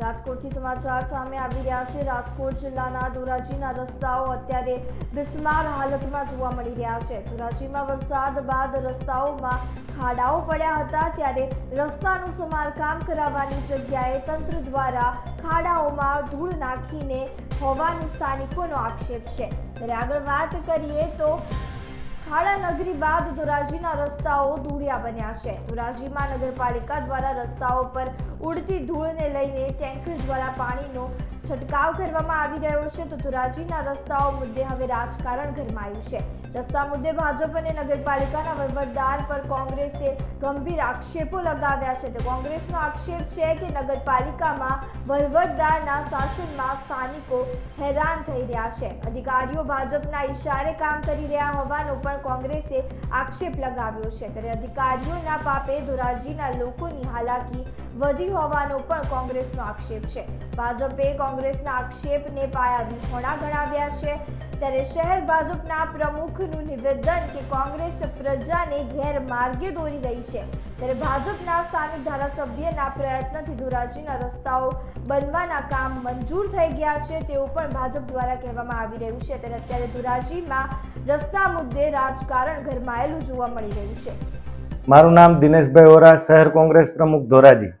રાજકોટથી સમાચાર સામે આવી રહ્યા છે. રાજકોટ જિલ્લાના ધોરાજીના રસ્તાઓ અત્યારે બિસ્માર હાલતમાં જોવા મળી રહ્યા છે. ધોરાજીમાં વરસાદ બાદ રસ્તાઓમાં ખાડાઓ પડ્યા હતા. ત્યારે રસ્તાનું સમારકામ કરાવવાની જગ્યાએ તંત્ર દ્વારા ખાડાઓમાં ધૂળ નાખીને હોવાનું સ્થાનિકોનો આક્ષેપ છે. ત્યારે આગળ વાત કરીએ તો ખાડા નગરી બાદ ધોરાજીના રસ્તાઓ ધૂળિયા બન્યા છે. ધોરાજીમાં નગરપાલિકા દ્વારા રસ્તાઓ પર ઉડતી ધૂળને લઈને ટેન્કર દ્વારા પાણીનો છંટકાવ કરવામાં આવી રહ્યો છે તો ધોરાજીના રસ્તાઓ મુદ્દે હવે રાજકારણ ગરમાયું છે. રસ્તા મુદ્દે ભાજપ અને નગરપાલિકાના વહીવટદાર પર કોંગ્રેસે ગંભીર આક્ષેપો લગાવ્યા છે. તો કોંગ્રેસનો આક્ષેપ છે કે નગરપાલિકામાં વહીવટદારના શાસનમાં સ્થાનિકો હેરાન થઈ રહ્યા છે. અધિકારીઓ ભાજપના ઈશારે કામ કરી રહ્યા હોવાનો પણ કોંગ્રેસે આક્ષેપ લગાવ્યો છે. ત્યારે અધિકારીઓના પાપે ધોરાજીના લોકોની હાલાકી વધી હોવાનો પણ કોંગ્રેસનો આક્ષેપ છે. ભાજપે કોંગ્રેસના આક્ષેપને પાયા વિહોણા ગણાવ્યા છે. ત્યારે શહેર ભાજપના પ્રમુખનું નિવેદન કે કોંગ્રેસ પ્રજાને ગેરમાર્ગે દોરી રહી છે. ત્યારે ભાજપના સ્થાનિક ધારાસભ્યના પ્રયત્નથી ધોરાજીના રસ્તાઓ બનવાના કામ મંજૂર થઈ ગયા છે તેવું પણ ભાજપ દ્વારા કહેવામાં આવી રહ્યું છે. ત્યારે અત્યારે ધોરાજીમાં રસ્તા મુદ્દે રાજકારણ ગરમાયેલું જોવા મળી રહ્યું છે. મારું નામ દિનેશભાઈ ઓરા શહેર કોંગ્રેસ પ્રમુખ ધોરાજી.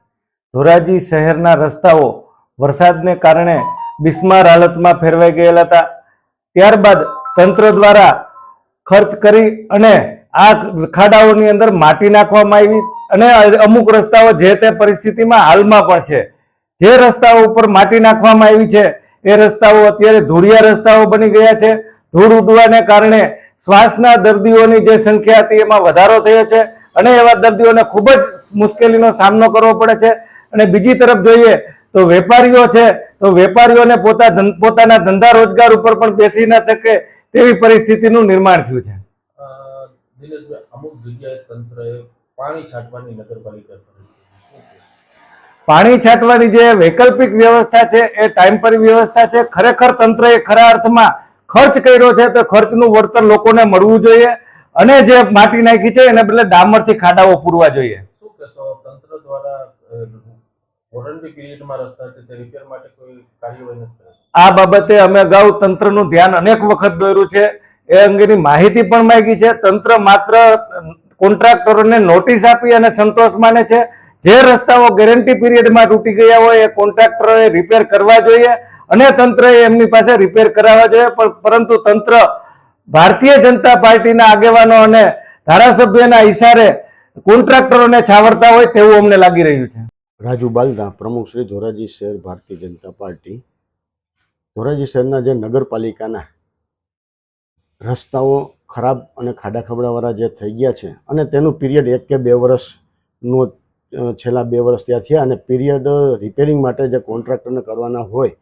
ધોરાજી શહેરના રસ્તાઓ વરસાદને કારણે બિસ્માર હાલતમાં ફેરવાઈ ગયેલા હતા. ત્યારબાદ તંત્ર દ્વારા ખર્ચ કરી અને આ ખાડાઓની અંદર માટી નાખવામાં આવી અને અમુક રસ્તાઓ જે તે પરિસ્થિતિમાં હાલમાં પણ છે. જે રસ્તાઓ ઉપર માટી નાખવામાં આવી છે, એ રસ્તાઓ અત્યારે ધૂળિયા રસ્તાઓ બની ગયા છે. ધૂળ ઉડવાને કારણે શ્વાસના દર્દીઓની જે સંખ્યા હતી એમાં વધારો થયો છે અને એવા દર્દીઓને ખૂબ જ મુશ્કેલીનો સામનો કરવો પડે છે. અને બીજી તરફ જોઈએ તો વેપારીઓ છે તો વેપારીઓને પોતા પોતાના ધંધા રોજગાર ઉપર પણ બેસી ન શકે તેવી પરિસ્થિતિનું નિર્માણ થયું છે. અમુક જગ્યાએ તંત્રએ પાણી છાંટવાની નગરપાલિકા? પાણી જે વૈકલ્પિક વ્યવસ્થા છે એ ટાઈમ પર વ્યવસ્થા છે. ખરેખર તંત્રએ ખરા અર્થમાં ખર્ચ કર્યો છે તો ખર્ચનું વળતર લોકોને મળવું જોઈએ. અને જે માટી નાખી છે એને બદલે ડામરથી ખાડાઓ પૂરવા જોઈએ. શું કહેશો? તંત્ર દ્વારા આ બાબતે અમે અગાઉ તંત્રનું ધ્યાન અનેક વખત દોર્યું છે. એ અંગેની માહિતી પણ માંગી છે. તંત્ર માત્ર કોન્ટ્રાક્ટરોને નોટિસ આપી અને સંતોષ માને છે. જે રસ્તાઓ ગેરંટી પીરિયડમાં તૂટી ગયા હોય, એ કોન્ટ્રાક્ટરોએ રિપેર કરવા જોઈએ અને તંત્રએ એમની પાસે રિપેર કરાવવા જોઈએ. પણ પરંતુ તંત્ર ભારતીય જનતા પાર્ટીના આગેવાનો અને ધારાસભ્યના ઈશારે કોન્ટ્રાક્ટરોને છાવરતા હોય તેવું અમને લાગી રહ્યું છે. રાજુ બાલદા પ્રમુખ શ્રી ધોરાજી શહેર ભારતીય જનતા પાર્ટી. ધોરાજી શહેરના જે નગરપાલિકાના રસ્તાઓ ખરાબ અને ખાડા ખબડાવાળા જે થઈ ગયા છે અને તેનું પીરિયડ એક કે બે વર્ષનો છેલ્લા બે વર્ષ ત્યાં થયા અને પીરિયડ રિપેરિંગ માટે જે કોન્ટ્રાક્ટરને કરવાના હોય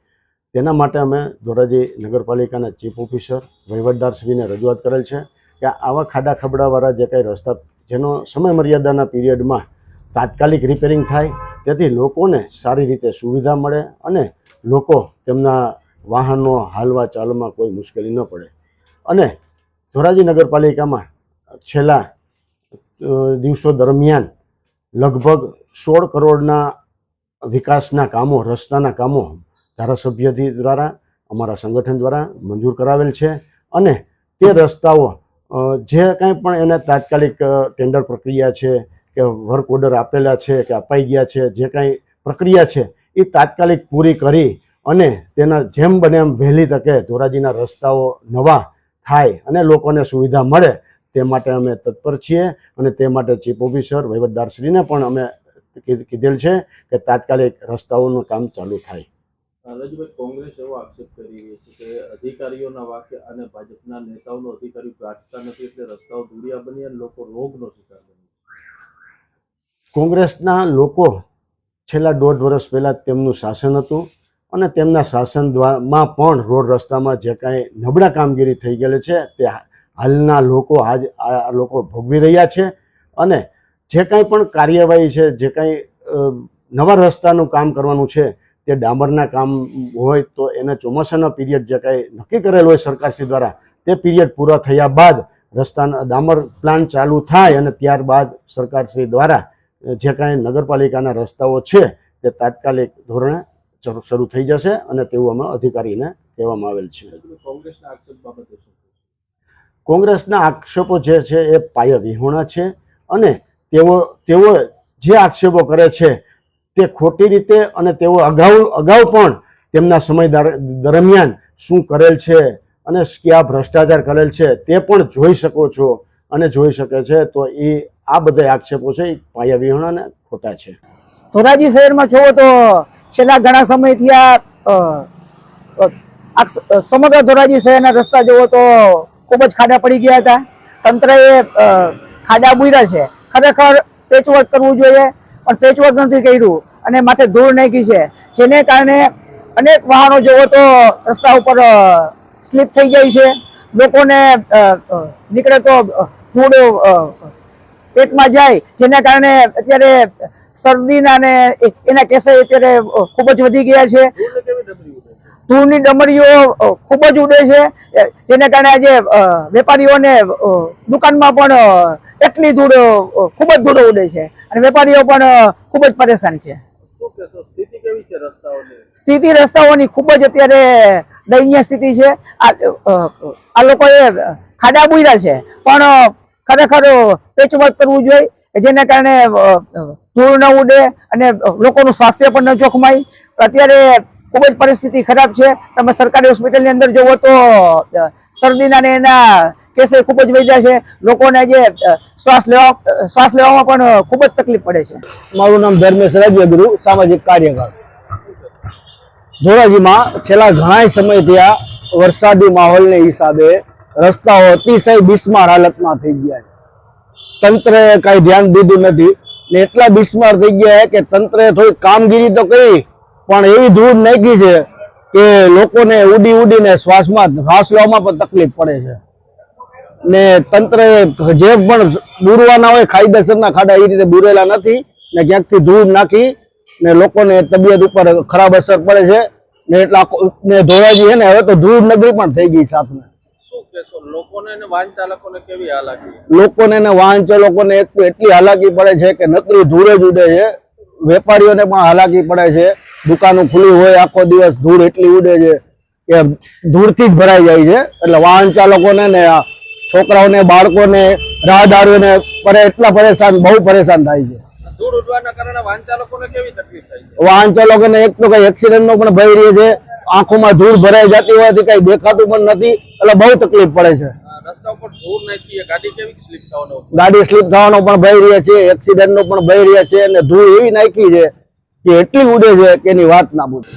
તેના માટે અમે ધોરાજી નગરપાલિકાના ચીફ ઓફિસર વહીવટદારશ્રીને રજૂઆત કરેલ છે કે આવા ખાડા ખબડાવાળા જે કાંઈ રસ્તા, જેનો સમય મર્યાદાના પીરિયડમાં તાત્કાલિક રિપેરિંગ થાય, તેથી લોકોને સારી રીતે સુવિધા મળે અને લોકો તેમના વાહનો હાલવા ચાલવામાં કોઈ મુશ્કેલી ન પડે. અને ધોરાજી નગરપાલિકામાં છેલ્લા દિવસો દરમિયાન લગભગ સોળ કરોડના વિકાસના કામો, રસ્તાના કામો ધારાસભ્યથી દ્વારા, અમારા સંગઠન દ્વારા મંજૂર કરાવેલ છે અને તે રસ્તાઓ જે કાંઈ પણ એને તાત્કાલિક ટેન્ડર પ્રક્રિયા છે કે વર્ક ઓર્ડર આપેલા છે કે અપાઈ ગયા છે જે કાંઈ પ્રક્રિયા છે એ તાત્કાલિક પૂરી કરી અને તેના જેમ બને એમ વહેલી તકે ધોરાજીના રસ્તાઓ નવા થાય અને લોકોને સુવિધા મળે તે માટે અમે તત્પર છીએ અને તે માટે ચીફ ઓફિસર વહીવટદારશ્રીને પણ અમે કીધ- કીધેલ છે કે તાત્કાલિક રસ્તાઓનું કામ ચાલુ થાય. અ, કોંગ્રેસ એવો આક્ષેપ કરી રહી છે કે અધિકારીઓના વાક્ય અને ભાજપના નેતાઓનો અધિકારી ગાંઠતા નથી એટલે રસ્તાઓ ધૂળિયા બની અને લોકો રોગનો શિકાર બની. કોંગ્રેસના લોકો છેલ્લા દોઢ વર્ષ પહેલાં તેમનું શાસન હતું અને તેમના શાસન દ્વારામાં પણ રોડ રસ્તામાં જે કાંઈ નબળા કામગીરી થઈ ગયેલી છે, તે હાલના લોકો આજ આ લોકો ભોગવી રહ્યા છે અને જે કાંઈ પણ કાર્યવાહી છે, જે કાંઈ નવા રસ્તાનું કામ કરવાનું છે, તે ડામરના કામ હોય તો એને ચોમાસાના પીરિયડ જે કાંઈ નક્કી કરેલ હોય સરકારશ્રી દ્વારા, તે પીરિયડ પૂરા થયા બાદ રસ્તાના ડામર પ્લાન ચાલુ થાય અને ત્યારબાદ સરકારશ્રી દ્વારા જે કાંઈ નગરપાલિકાના રસ્તાઓ છે તે તાત્કાલિક ધોરણે શરૂ થઈ જશે અને તેવું અમે અધિકારીને કહેવામાં આવેલ છે. કોંગ્રેસના આક્ષેપ બાબતે કોંગ્રેસના આક્ષેપો જે છે એ પાયા વિહોણા છે અને તેઓ તેઓ જે આક્ષેપો કરે છે તે ખોટી રીતે અને તેઓ અગાઉ અગાઉ પણ તેમના સમય દર- દરમિયાન શું કરેલ છે અને કયા ભ્રષ્ટાચાર કરેલ છે તે પણ જોઈ શકો છો અને જોઈ શકે છે તો એ આ બધા આક્ષેપો છે પાયા વિહોણા અને ખોટા છે. ધોરાજી શહેરમાં જોવો તો છેલ્લા ઘણા સમયથી આ સમગ્ર ધોરાજી શહેરના રસ્તા જોવો તો ખૂબ જ ખાડા પડી ગયા હતા. તંત્રએ ખાડા બુર્યા છે. ખરેખર પેચવર્ક કરવું જોઈએ, પણ પેચવર્ક નથી કર્યું અને માથે ધૂળ નાખી છે. જેને કારણે અનેક વાહનો જોવો તો રસ્તા ઉપર સ્લીપ થઈ જાય છે. લોકોને નીકળે તો ધૂળ પેટમાં જાય જેના કારણે અત્યારે શરદીના ને એના કેસો અત્યારે ખૂબ જ વધી ગયા છે. ધૂળને ડમરીઓ ખૂબ જ ઉડે છે. જેને કારણે આજે વેપારીઓને દુકાનમાં પણ એટલી ધૂળ ખૂબ જ ધૂળ ઉડે છે. અને વેપારીઓ પણ ખૂબ જ પરેશાન છે. સ્થિતિ રસ્તાઓની? ખૂબ જ અત્યારે દયનીય સ્થિતિ છે. આ આ લોકોએ ખાડા બુર્યા છે. પણ ખરેખર પેચવર્ક કરવું જોઈએ, જેને કારણે ધૂળ ન ઉડે અને લોકોનું સ્વાસ્થ્ય પણ ન જોખમાય. અત્યારે ખૂબ જ પરિસ્થિતિ ખરાબ છે. તમે સરકારી હોસ્પિટલની અંદર જુઓ તો શરદીના ને એના કેસે ખૂબ જ વધ્યા છે. લોકોને જે શ્વાસ લેવા શ્વાસ લેવામાં પણ ખૂબ જ તકલીફ પડે છે. મારું નામ ધર્મેશ રાજ્યગુરુ, સામાજિક કાર્યકર. ધોરાજીમાં છેલ્લા ઘણા સમયથી આ વરસાદી માહોલને હિસાબે રસ્તાઓ અતિશય બિસ્માર હાલતમાં થઈ ગયા છે. તંત્રએ કાંઈ ધ્યાન દીધું નથી. ને એટલા બિસ્માર થઈ ગયા છે કે તંત્રએ થોડી કામગીરી તો કરી, પણ એવી ધૂળ નાખી છે કે લોકોને ઉડી ઉડીને શ્વાસમાં, શ્વાસ લેવામાં પણ તકલીફ પડે છે. ને તંત્ર જે પણ બુરવાના હોય કાયદેસરના ખાડા એ રીતે બુરેલા નથી. ને ક્યાંકથી ધૂળ નાખી, ને લોકોને તબિયત ઉપર ખરાબ અસર પડે છે. ને એટલા ને ધોરાજી છે ને, હવે તો ધૂળ નગરી પણ થઈ ગઈ સાથમાં કહેશો લોકોને અને વાહન ચાલકોને કેવી હાલાકી? લોકોને ને વાહન ચાલકોને એક તો એટલી હાલાકી પડે છે કે નકરી ધૂળ જ ઉડે છે. વેપારીઓને પણ હાલાકી પડે છે. દુકાનો ખુલ્લી હોય આખો દિવસ ધૂળ એટલી ઉડે છે કે ધૂળથી જ ભરાઈ જાય છે. એટલે વાહન ચાલકોને ને છોકરાઓને બાળકોને રાહદારીઓને પરે એટલા પરેશાન બહુ પરેશાન થાય છે. ધૂળ ઉડવાના કારણે વાહન ચાલકોને કેવી તકલીફ થાય છે? વાહન ચાલકોને એક તો કઈ એક્સિડન્ટ નો પણ ભય રહે છે. આંખોમાં ધૂળ ભરાઈ જતી હોવાથી કઈ દેખાતું પણ નથી એટલે બહુ તકલીફ પડે છે. આ રસ્તા ઉપર ધૂળ નાખી ગાડી કેવી સ્લીપ થવાનો ગાડી સ્લીપ થવાનો પણ ભય રહ્યા છે એક્સિડન્ટ નો પણ ભય રહ્યા છે અને ધૂળ એવી નાખી છે કે એટલી ઉડે છે કે એની વાત ના પૂછો